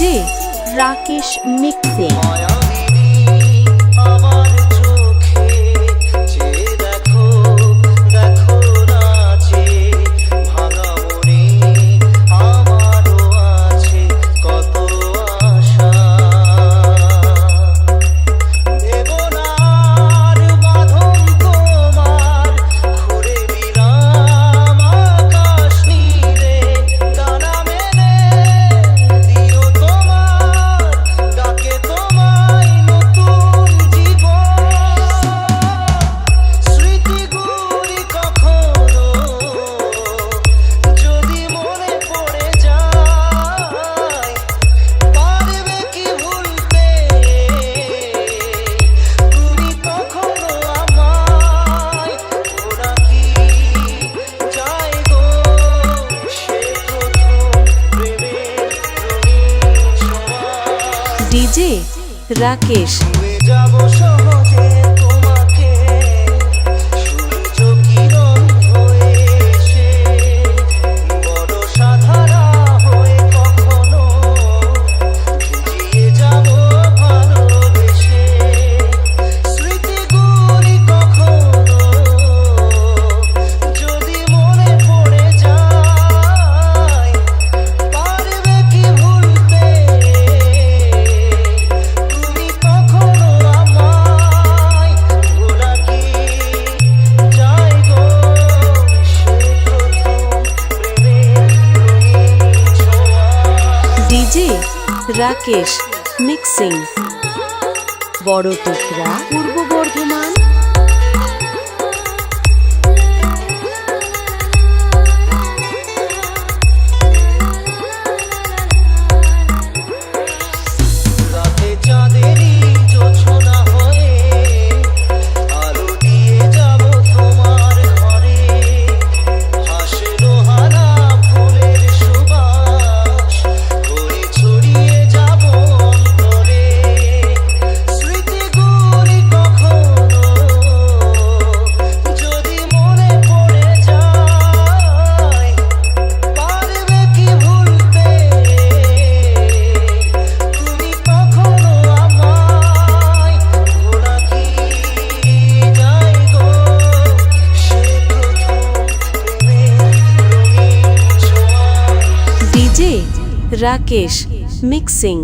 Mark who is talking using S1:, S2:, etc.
S1: DJ Rakesh Mixing.
S2: DJ Rakesh. Rakesh mixing. বড় টুকরা পূর্ব Bardhaman. J Rakesh mixing